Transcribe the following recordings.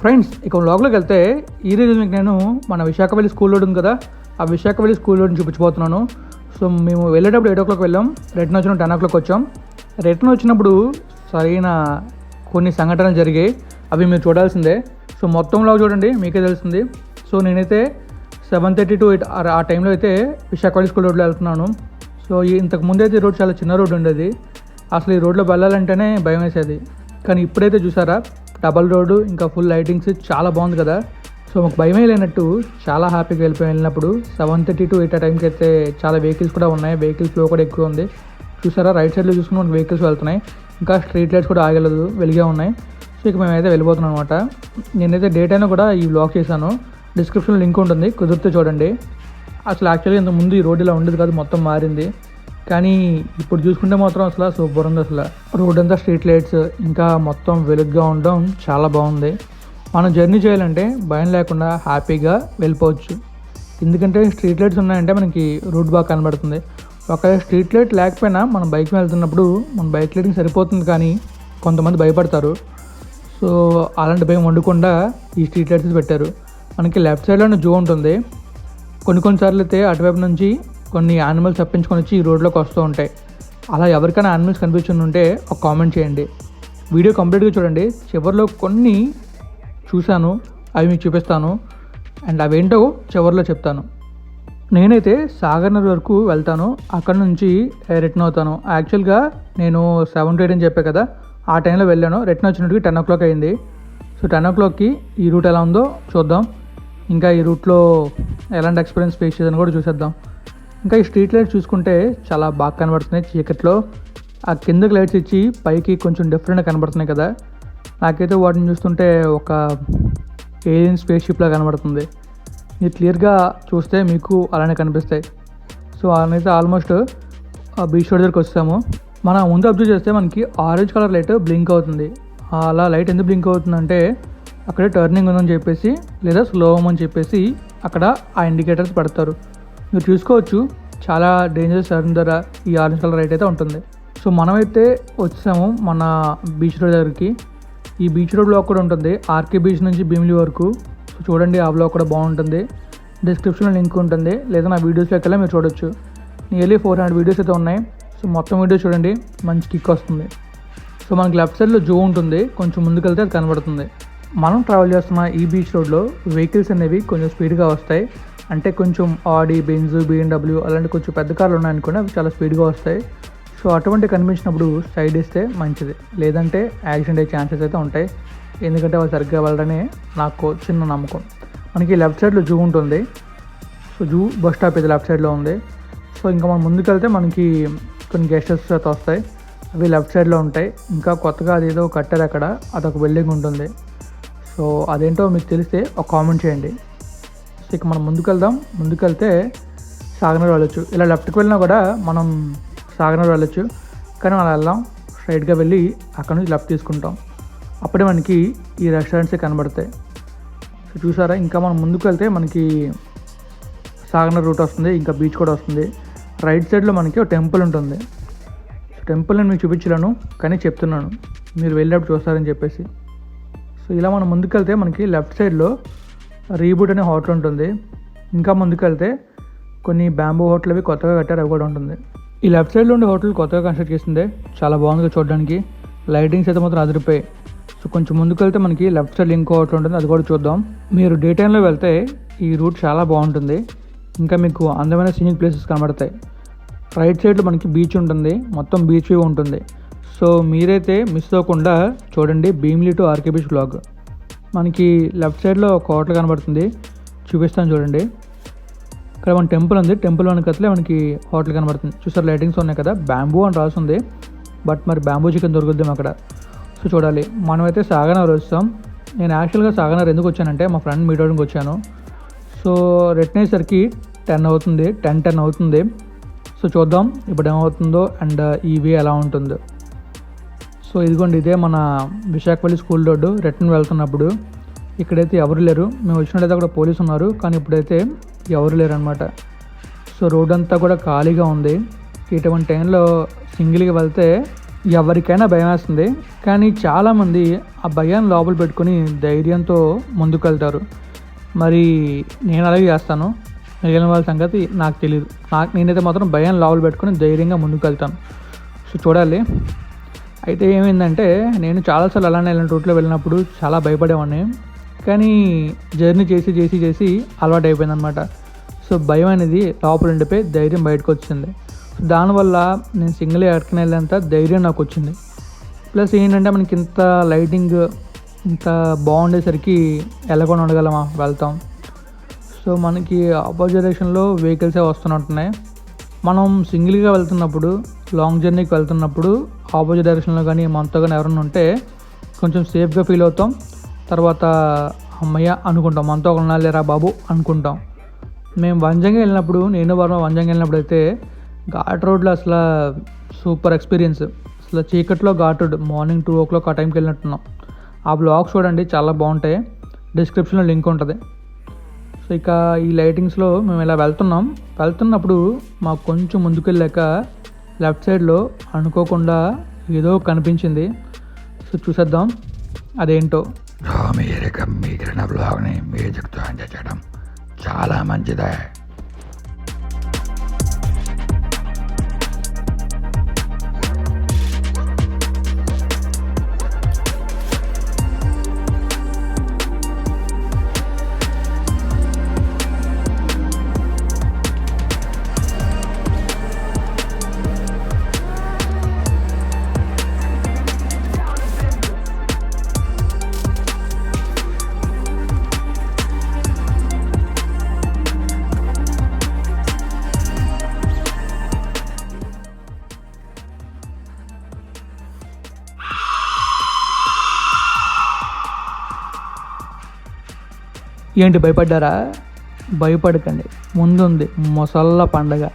Friends ఇక లోపలికి వెళ్తే ఈ రోజు మీకు నేను మన విశాఖపల్లి స్కూల్ ఉంది కదా ఆ విశాఖపల్లి స్కూల్ చూపించబోతున్నాను. సో మేము వెళ్ళేటప్పుడు ఎయిట్ ఓ క్లాక్ వెళ్ళాం రిటర్న్ వచ్చిన టెన్ ఓ క్లాక్ వచ్చాం. రిటర్న్ వచ్చినప్పుడు సరైన కొన్ని సంఘటనలు జరిగాయి అవి మీరు చూడాల్సిందే. సో మొత్తంలో చూడండి మీకే తెలుస్తుంది. సో నేనైతే సెవెన్ థర్టీ టు ఎయిట్ ఆ టైంలో అయితే విశాఖపల్లి స్కూల్ రోడ్లో వెళ్తున్నాను. సో ఇంతకు ముందైతే అయితే ఈ రోడ్ చాలా చిన్న రోడ్ ఉండేది. అసలు ఈ రోడ్లో వెళ్ళాలంటేనే భయం వేసేది. కానీ ఇప్పుడైతే చూసారా డబల్ రోడ్డు ఇంకా ఫుల్ లైటింగ్స్ చాలా బాగుంది కదా. సో మాకు భయమే లేనట్టు చాలా హ్యాపీగా వెళ్ళిపోయి వెళ్ళినప్పుడు. సెవెన్ థర్టీ టు ఎయిట్ ఆ టైంకి అయితే చాలా వెహికల్స్ కూడా ఉన్నాయి. వెహికల్స్ ఫ్లో కూడా ఎక్కువ ఉంది. చూసారా? రైట్ సైడ్లో చూసుకుని వెహికల్స్ వెళ్తున్నాయి. ఇంకా స్ట్రీట్ లైట్స్ కూడా ఆగలేదు వెలిగే ఉన్నాయి. సో ఇక మేమైతే వెళ్ళిపోతున్నాం అనమాట నేనైతే డేట్ అయినా కూడా ఈ బ్లాగ్ చేశాను. డిస్క్రిప్షన్లో లింక్ ఉంటుంది కుదిరితే చూడండి. అసలు యాక్చువల్గా ఇంత ముందు ఈ రోడ్ ఇలా ఉండేది కాదు మొత్తం మారింది. కానీ ఇప్పుడు చూసుకుంటే మాత్రం అసలు సూపర్ ఉంది అసలు. రోడ్ అంతా స్ట్రీట్ లైట్స్ ఇంకా మొత్తం వెలుగ్గా ఉండడం చాలా బాగుంది. మనం జర్నీ చేయాలంటే భయం లేకుండా హ్యాపీగా వెళ్ళిపోవచ్చు. ఎందుకంటే స్ట్రీట్ లైట్స్ ఉన్నాయంటే మనకి రూట్ బాగా కనబడుతుంది. ఒకవేళ స్ట్రీట్ లైట్ లేకపోయినా మనం బైక్ మీద వెళ్తున్నప్పుడు మన బైక్ లైటింగ్ సరిపోతుంది కానీ కొంతమంది భయపడతారు. సో అలాంటి భయం వండకుండా ఈ స్ట్రీట్ లైట్స్ పెట్టారు. మనకి లెఫ్ట్ సైడ్లోనే జూ ఉంటుంది. కొన్ని కొన్నిసార్లు అయితే అటువైపు నుంచి కొన్ని యానిమల్స్ తప్పించుకొని వచ్చి ఈ రోడ్లోకి వస్తూ ఉంటాయి. అలా ఎవరికైనా యానిమల్స్ కనిపించి ఉంటే ఒక కామెంట్ చేయండి. వీడియో కంప్లీట్గా చూడండి. చివరిలో కొన్ని చూశాను. అవి మీకు చూపిస్తాను. అండ్ అవేంటో చివరిలో చెప్తాను. నేనైతే సాగర్నగర్ వరకు వెళ్తాను. అక్కడ నుంచి రిటర్న్ అవుతాను. యాక్చువల్గా నేను సెవెన్ టు ఎయిట్ అని చెప్పా కదా. ఆ టైంలో వెళ్ళాను. రిటర్న్ వచ్చినట్టుకి టెన్ ఓ క్లాక్ అయింది. సో టెన్ ఓ క్లాక్కి ఈ రూట్ ఎలా ఉందో చూద్దాం. ఇంకా ఈ రూట్లో ఎలాంటి ఎక్స్పీరియన్స్ ఫేస్ చేద్దాం కూడా చూసేద్దాం. ఇంకా ఈ స్ట్రీట్ లైట్స్ చూసుకుంటే చాలా బాగా కనబడుతున్నాయి చీకట్లో. ఆ కిందకి లైట్స్ ఇచ్చి పైకి కొంచెం డిఫరెంట్గా కనబడుతున్నాయి కదా. నాకైతే వాటిని చూస్తుంటే ఒక ఏలియన్ స్పేస్ షిప్లా కనబడుతుంది. మీరు క్లియర్గా చూస్తే మీకు అలానే కనిపిస్తాయి. సో అలానైతే ఆల్మోస్ట్ ఆ బీచ్ రోడ్ దగ్గరికి వస్తాము మనం ముందు అబ్జర్వ్ చేస్తే మనకి ఆరెంజ్ కలర్ లైట్ బ్లింక్ అవుతుంది. అలా లైట్ ఎందుకు బ్లింక్ అవుతుందంటే అక్కడే టర్నింగ్ ఉందని చెప్పేసి లేదా స్లో అని చెప్పేసి అక్కడ ఆ ఇండికేటర్స్ పెడతారు. మీరు చూసుకోవచ్చు చాలా డేంజరస్ టర్న్ ధర ఈ ఆరెంజ్ కలర్ రైట్ అయితే ఉంటుంది. సో మనమైతే వచ్చాము మన బీచ్ రోడ్ దగ్గరికి. ఈ బీచ్ రోడ్ బ్లాక్ కూడా ఉంటుంది. ఆర్కే బీచ్ నుంచి భీమిలి వరకు. సో చూడండి ఆ బ్లాక్ కూడా బాగుంటుంది. డిస్క్రిప్షన్లో లింక్ ఉంటుంది. లేదా నా వీడియోస్లోకి వెళ్ళి మీరు చూడొచ్చు. నియర్లీ ఫోర్ హండ్రెడ్ వీడియోస్ అయితే ఉన్నాయి. సో మొత్తం వీడియో చూడండి మంచి కిక్ వస్తుంది. సో మనకి లెఫ్ట్ సైడ్లో జూ ఉంటుంది. కొంచెం ముందుకెళ్తే అది కనబడుతుంది. మనం ట్రావెల్ చేస్తున్న ఈ బీచ్ రోడ్లో వెహికల్స్ అనేవి కొంచెం స్పీడ్గా వస్తాయి. అంటే కొంచెం ఆడి బెంజ్ బిఎండబ్ల్యూ అలాంటి కొంచెం పెద్ద కార్లు ఉన్నాయనుకోండి అవి చాలా స్పీడ్గా వస్తాయి. సో అటువంటి కనిపించినప్పుడు సైడ్ ఇస్తే మంచిది. లేదంటే యాక్సిడెంట్ అయ్యే ఛాన్సెస్ అయితే ఉంటాయి. ఎందుకంటే వాళ్ళు సరిగ్గా వెళ్ళడనే నాకు చిన్న నమ్మకం. మనకి లెఫ్ట్ సైడ్లో జూ ఉంటుంది. సో జూ బస్ స్టాప్ ఇది లెఫ్ట్ సైడ్లో ఉంది. సో ఇంకా మనం ముందుకెళ్తే మనకి కొన్ని గెస్ట్ హౌసెస్ అయితే వస్తాయి. అవి లెఫ్ట్ సైడ్లో ఉంటాయి. ఇంకా కొత్తగా అదేదో కట్టారు అక్కడ. అదొక బిల్డింగ్ ఉంటుంది. సో అదేంటో మీకు తెలిస్తే ఒక కామెంట్ చేయండి. ఇక మనం ముందుకెళ్దాం. ముందుకెళ్తే సాగనూరు వెళ్ళొచ్చు. ఇలా లెఫ్ట్కి వెళ్ళినా కూడా మనం సాగనూరు వెళ్ళొచ్చు. కానీ మనం వెళ్దాం. స్ట్రైట్గా వెళ్ళి అక్కడ నుంచి లెఫ్ట్ తీసుకుంటాం. అప్పుడే మనకి ఈ రెస్టారెంట్సే కనబడతాయి. సో చూసారా? ఇంకా మనం ముందుకు వెళ్తే మనకి సాగనర్ రూట్ వస్తుంది. ఇంకా బీచ్ కూడా వస్తుంది. రైట్ సైడ్లో మనకి ఒక టెంపుల్ ఉంటుంది. టెంపుల్ నేను మీకు చూపించలేను కానీ చెప్తున్నాను. మీరు వెళ్ళినప్పుడు చూస్తారని చెప్పేసి. సో ఇలా మనం ముందుకెళ్తే మనకి లెఫ్ట్ సైడ్లో రీబూట్ అనే హోటల్ ఉంటుంది. ఇంకా ముందుకెళ్తే కొన్ని బ్యాంబూ హోటల్ అవి కొత్తగా కట్టారు అవి కూడా ఉంటుంది. ఈ లెఫ్ట్ సైడ్లో ఉండే హోటల్ కొత్తగా కన్స్ట్రక్ట్ చేసింది. చాలా బాగుంది చూడడానికి. లైటింగ్స్ అయితే మాత్రం అదిరిపోయాయి సో కొంచెం ముందుకెళ్తే మనకి లెఫ్ట్ సైడ్ ఇంకో హోటల్ ఉంటుంది అది కూడా చూద్దాం. మీరు డే టైంలో వెళ్తే ఈ రూట్ చాలా బాగుంటుంది. ఇంకా మీకు అందమైన సీనిక్ ప్లేసెస్ కనబడతాయి. రైట్ సైడ్లో మనకి బీచ్ ఉంటుంది మొత్తం బీచ్ వ్యూ ఉంటుంది. సో మీరైతే మిస్ అవ్వకుండా చూడండి Bheemili to RK beach blog మనకి లెఫ్ట్ సైడ్లో ఒక హోటల్ కనబడుతుంది. చూపిస్తాను చూడండి. ఇక్కడ మన టెంపుల్ ఉంది. టెంపుల్ వెనకట్లే మనకి హోటల్ కనబడుతుంది. చూసారు లైటింగ్స్ ఉన్నాయి కదా? బ్యాంబూ అని రాస్తుంది బట్ మరి బ్యాంబూ చికెన్ దొరుకుద్దాం అక్కడ. సో చూడాలి. మనమైతే సాగనగర్ వస్తాం నేను యాక్చువల్గా సాగనర్ ఎందుకు వచ్చానంటే మా ఫ్రెండ్ మీట్ అవ్వడానికి వచ్చాను. సో రిటర్న్ అయ్యేసరికి టెన్ అవుతుంది. టెన్ టెన్ అవుతుంది. సో చూద్దాం. ఇప్పుడు ఏమవుతుందో అండ్ ఈవీ ఎలా ఉంటుందో. సో ఇదిగోండి ఇదే మన విశాఖపల్లి స్కూల్ రోడ్డు. రిటర్న్ వెళ్తున్నప్పుడు ఇక్కడైతే ఎవరు లేరు. మేము వచ్చినట్టయితే అక్కడ పోలీసు ఉన్నారు కానీ ఇప్పుడైతే ఎవరు లేరు అనమాట సో రోడ్ అంతా కూడా ఖాళీగా ఉంది. ఇటువంటి టైంలో సింగిల్గా వెళ్తే ఎవరికైనా భయం వేస్తుంది. కానీ చాలామంది ఆ భయాన్ని లోపల పెట్టుకొని ధైర్యంతో ముందుకు వెళ్తారు మరి నేను అలాగే చేస్తాను. మిగిలిన వాళ్ళ సంగతి నాకు తెలియదు నాకు నేనైతే మాత్రం భయాన్ని లోపల పెట్టుకొని ధైర్యంగా ముందుకు వెళ్తాను సో చూడాలి. అయితే ఏమైందంటే నేను చాలాసార్లు అలానే ఇలాంటి రూట్లో వెళ్ళినప్పుడు చాలా భయపడేవాడిని. కానీ జర్నీ చేసి చేసి చేసి అలవాటు అయిపోయిందనమాట సో భయం అనేది లోపల ఉండిపోయి ధైర్యం బయటకు వచ్చింది దానివల్ల నేను సింగిల్ ఎక్కడికి వెళ్ళేంత ధైర్యం నాకు వచ్చింది ప్లస్ ఏంటంటే మనకి ఇంత లైటింగ్ ఇంత బాగుండేసరికి వెళ్ళకుండా ఉండగలమా? వెళ్తాం. సో మనకి ఆపోజిట్ డైరెక్షన్లో వెహికల్సే వస్తున్నట్టున్నాయి. మనం సింగిల్గా వెళ్తున్నప్పుడు లాంగ్ జర్నీకి వెళ్తున్నప్పుడు ఆపోజిట్ డైరెక్షన్లో కానీ మనతో కానీ ఎవరైనా ఉంటే కొంచెం సేఫ్గా ఫీల్ అవుతాం. తర్వాత అమ్మయ్య అనుకుంటాం మనతో ఒక లేరా బాబు? అనుకుంటాం. మేము వంజంగా వెళ్ళినప్పుడు నేను వర్మ వంజంగా వెళ్ళినప్పుడు అయితే ఘాట్ రోడ్లో అసలు సూపర్ ఎక్స్పీరియన్స్. అసలు చీకట్లో ghat road morning two o'clock ఆ టైంకి వెళ్ళినట్టున్నాం. ఆ బ్లాగ్స్ చూడండి చాలా బాగుంటాయి. డిస్క్రిప్షన్లో లింక్ ఉంటుంది. సో ఇక ఈ లైటింగ్స్లో మేము ఇలా వెళ్తున్నాం. వెళ్తున్నప్పుడు మాకు కొంచెం ముందుకెళ్ళాక లెఫ్ట్ సైడ్లో అనుకోకుండా ఏదో కనిపించింది. సో చూసేద్దాం అదేంటో. మీ మిగిలిన బ్లాగ్ని మీరు ఎంజాయ్ చేయడం చాలా మంచిదే. ఏంటి భయపడ్డారా? భయపడకండి. ముందుంది మొసళ్ళ పండగ.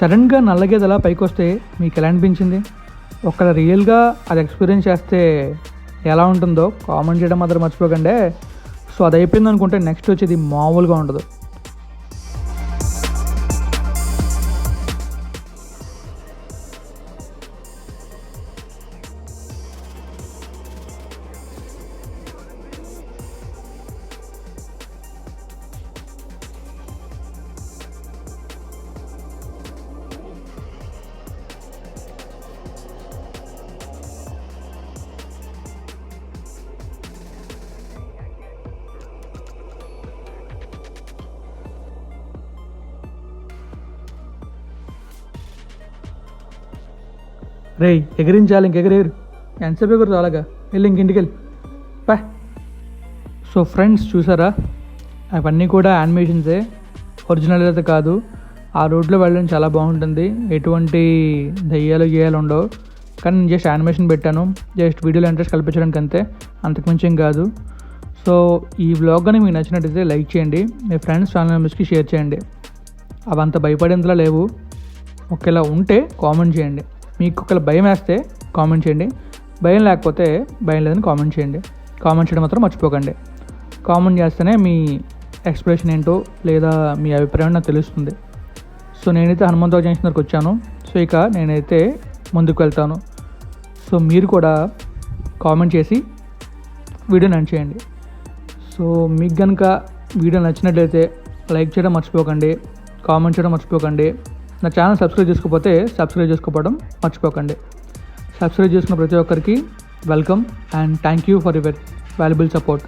సడన్గా నల్లగేది అలా పైకి వస్తే మీకు ఎలా అనిపించింది ఒకవేళ రియల్గా అది ఎక్స్పీరియన్స్ చేస్తే ఎలా ఉంటుందో కామెంట్ చేయడం మాత్రం మర్చిపోకండి. సో అది అయిపోయింది అనుకుంటే నెక్స్ట్ వచ్చేది మామూలుగా ఉండదు. రేయ్ ఎగిరించాలి ఇంకెగరేరు ఎంతసేపు ఎగురు అలాగా? వెళ్ళి ఇంకింటికి వెళ్ళి పా. సో ఫ్రెండ్స్ చూసారా? అవన్నీ కూడా యానిమేషన్సే. ఒరిజినల్ అయితే కాదు. ఆ రోడ్లో వెళ్ళడం చాలా బాగుంటుంది. ఎటువంటి దయ్యాలు గేయాలు ఉండవు. కానీ నేను జస్ట్ యానిమేషన్ పెట్టాను. జస్ట్ వీడియోలో ఇంట్రెస్ట్ కల్పించడానికి అంతే. అంతకుమించి ఏం కాదు. సో ఈ బ్లాగ్ కానీ మీకు నచ్చినట్టయితే లైక్ చేయండి. మీ ఫ్రెండ్స్ ఫ్యామిలీ మెంబర్స్కి షేర్ చేయండి. అవంత భయపడేంతలా లేవు. ఒకేలా ఉంటే కామెంట్ చేయండి. మీకు ఒకవేళ భయం వేస్తే కామెంట్ చేయండి. భయం లేకపోతే భయం లేదని కామెంట్ చేయండి. కామెంట్ చేయడం మాత్రం మర్చిపోకండి. కామెంట్ చేస్తేనే మీ ఎక్స్ప్రెషన్ ఏంటో లేదా మీ అభిప్రాయం నాకు తెలుస్తుంది. సో నేనైతే హనుమంతరావు జంక్షన్ దగ్గరకు వచ్చాను. సో ఇక నేనైతే ముందుకు వెళ్తాను. సో మీరు కూడా కామెంట్ చేసి వీడియో నన్ను చేయండి. సో మీకు కనుక వీడియో నచ్చినట్లయితే లైక్ చేయడం మర్చిపోకండి. కామెంట్ చేయడం మర్చిపోకండి. నా ఛానల్ సబ్స్క్రైబ్ చేసుకోకపోతే సబ్స్క్రైబ్ చేసుకోవడం మర్చిపోకండి. సబ్స్క్రైబ్ చేసుకున్న ప్రతి ఒక్కరికి welcome and thank you for your valuable support.